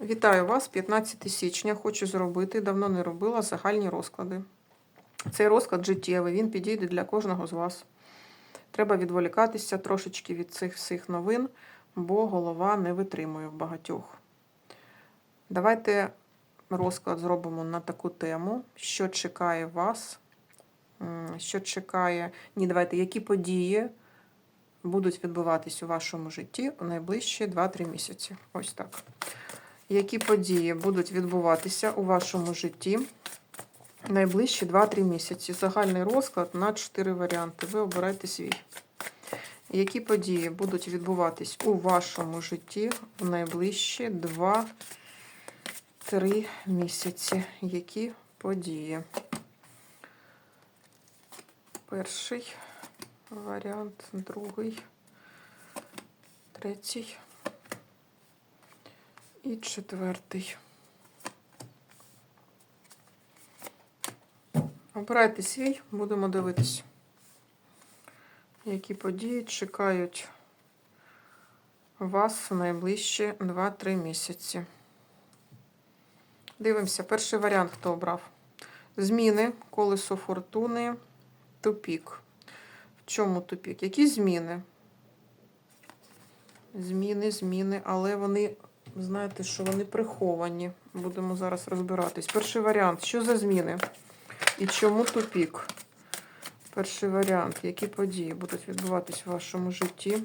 Вітаю вас, 15 січня. Хочу зробити, давно не робила загальні розклади. Цей розклад життєвий, він підійде для кожного з вас. Треба відволікатися трошечки від цих всіх новин, бо голова не витримує в багатьох. Давайте розклад зробимо на таку тему, що чекає вас, що чекає, ні, давайте, які події будуть відбуватись у вашому житті у найближчі 2-3 місяці. Ось так. Які події будуть відбуватися у вашому житті найближчі 2-3 місяці? Загальний розклад на 4 варіанти. Ви обирайте свій. Які події будуть відбуватись у вашому житті у найближчі 2-3 місяці? Які події? Перший варіант, другий, третій. І четвертий. Обирайте свій, будемо дивитись, які події чекають вас в найближчі 2-3 місяці. Дивимося, перший варіант, хто обрав. Зміни, колесо фортуни, тупік. В чому тупік? Які зміни? Зміни, зміни, але вони знаєте, що вони приховані. Будемо зараз розбиратись. Перший варіант. Що за зміни? І чому тупік? Перший варіант. Які події будуть відбуватись в вашому житті?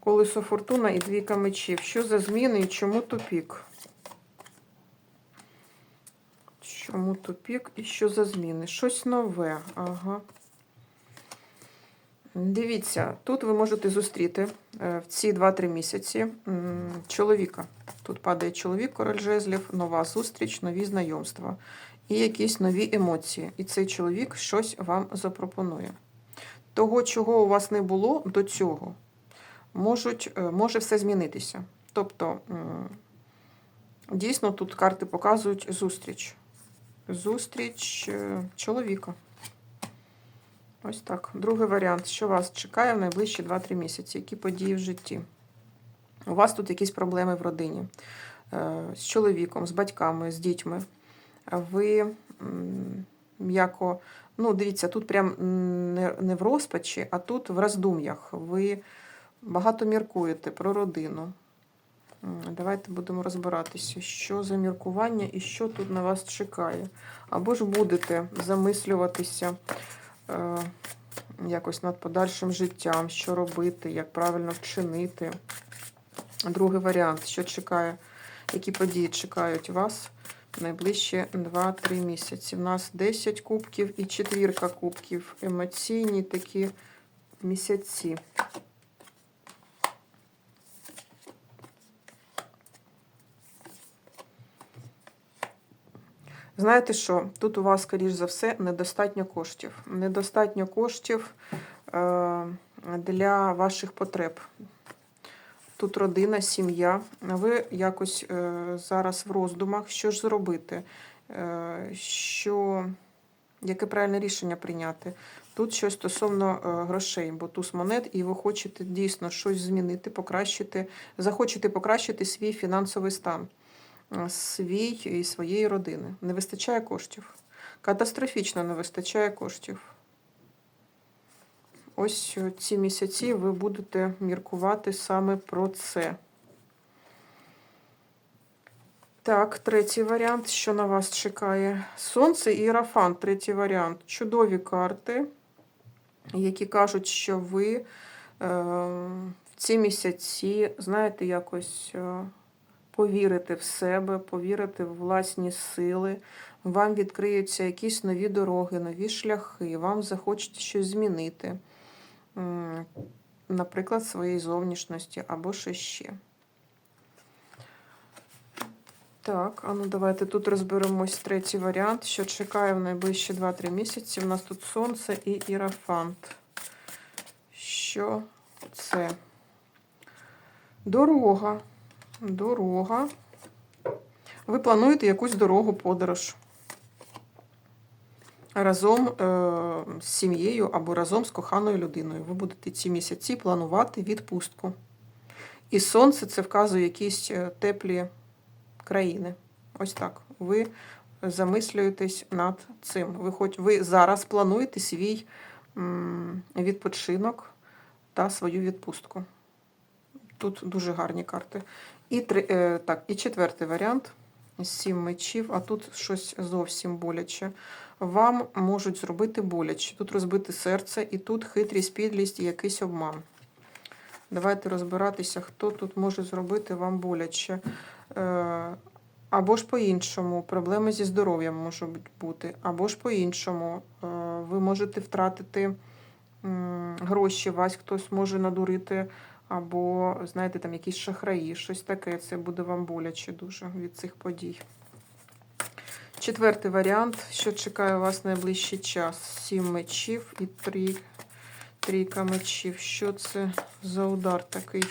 Колесо фортуна і двійка мечів. Що за зміни і чому тупік? Чому тупік і що за зміни? Щось нове. Ага. Дивіться, тут ви можете зустріти е, в ці 2-3 місяці чоловіка. Тут падає чоловік, король жезлів, нова зустріч, нові знайомства і якісь нові емоції. І цей чоловік щось вам запропонує. Того, чого у вас не було до цього, можуть, е, може все змінитися. Тобто, дійсно, тут карти показують зустріч. Зустріч е, чоловіка. Ось так. Другий варіант. Що вас чекає в найближчі 2-3 місяці? Які події в житті? У вас тут якісь проблеми в родині е, з чоловіком, з батьками, з дітьми. Ви м'яко, ну, дивіться, тут прям не, в розпачі, а тут в роздум'ях. Ви багато міркуєте про родину. Давайте будемо розбиратися, що за міркування і що тут на вас чекає. Або ж будете замислюватися е, якось над подальшим життям, що робити, як правильно вчинити. Другий варіант, що чекає, які події чекають вас найближчі 2-3 місяці. У нас 10 кубків і четвірка кубків. Емоційні такі місяці. Знаєте що? Тут у вас, скоріш за все, недостатньо коштів. Недостатньо коштів е, для ваших потреб. Тут родина, сім'я. Ви якось е, зараз в роздумах, що ж зробити, е, що, яке правильне рішення прийняти. Тут щось стосовно е, грошей, бо туз монет, і ви хочете дійсно щось змінити, покращити, захочете покращити свій фінансовий стан, свій і своєї родини. Не вистачає коштів. Катастрофічно не вистачає коштів. Ось е, ці місяці ви будете міркувати саме про це. Так, третій варіант, що на вас чекає? Сонце і Іерафант, третій варіант. Чудові карти, які кажуть, що ви е, в ці місяці, знаєте, якось е, повірите в себе, повірите в власні сили. Вам відкриються якісь нові дороги, нові шляхи, вам захочеться щось змінити наприклад, своєї зовнішності або ще ще. Так, а ну давайте тут розберемось третій варіант, що чекає в найближчі 2-3 місяці. У нас тут сонце і ірафант. Що це? Дорога. Дорога. Ви плануєте якусь дорогу подорож разом е, з сім'єю або разом з коханою людиною. Ви будете ці місяці планувати відпустку. І сонце це вказує якісь е, теплі країни. Ось так. Ви замислюєтесь над цим. Ви, хоч, ви зараз плануєте свій відпочинок та свою відпустку. Тут дуже гарні карти. І, три, е, так, і четвертий варіант сім мечів, а тут щось зовсім боляче. Вам можуть зробити боляче. Тут розбите серце, і тут хитрість, підлість і якийсь обман. Давайте розбиратися, хто тут може зробити вам боляче. Е, або ж по-іншому, проблеми зі здоров'ям можуть бути, або ж по-іншому. Е, ви можете втратити гроші, вас хтось може надурити, або, знаєте, там якісь шахраї, щось таке. Це буде вам боляче дуже від цих подій. Четвертий варіант, що чекає вас найближчий час. Сім мечів і три, трійка мечів. Що це за удар такий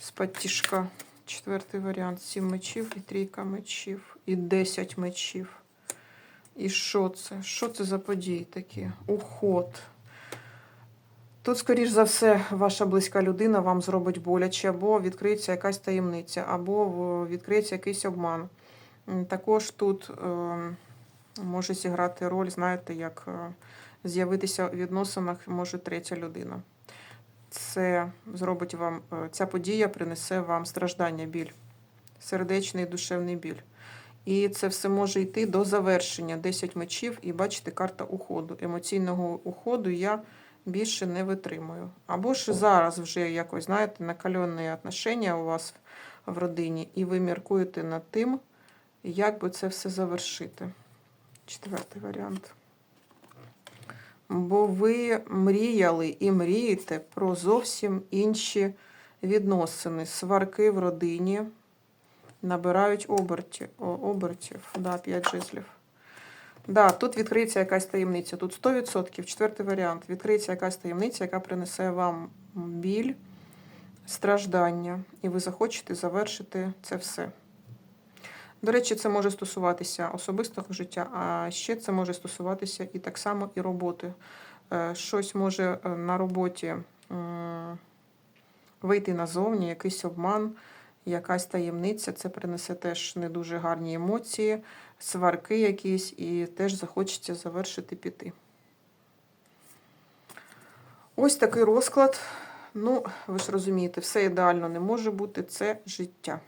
з підтяжка? Четвертий варіант. Сім мечів і трійка мечів. І десять мечів. І що це? Що це за події такі? Уход. Тут, скоріш за все, ваша близька людина вам зробить боляче, або відкриється якась таємниця, або відкриється якийсь обман. Також тут е, може зіграти роль, знаєте, як е, з'явитися у відносинах може третя людина. Це зробить вам, е, ця подія принесе вам страждання, біль, сердечний душевний біль. І це все може йти до завершення 10 мечів, і бачите, карта уходу. Емоційного уходу я більше не витримую. Або ж зараз вже якось, знаєте, накальонні отношення у вас в родині, і ви міркуєте над тим, як би це все завершити. Четвертий варіант. Бо ви мріяли і мрієте про зовсім інші відносини. Сварки в родині набирають оберті, о, обертів. Да, 5 жезлів. Да, тут відкриється якась таємниця. Тут 100%, четвертий варіант. Відкриється якась таємниця, яка принесе вам біль, страждання, і ви захочете завершити це все. До речі, це може стосуватися особистого життя, а ще це може стосуватися і так само і роботи. Е, Щось може е, на роботі вийти назовні, якийсь обман, якась таємниця. Це принесе теж не дуже гарні емоції, сварки якісь, і теж захочеться завершити піти. Ось такий розклад. Ну, ви ж розумієте, все ідеально не може бути, це життя.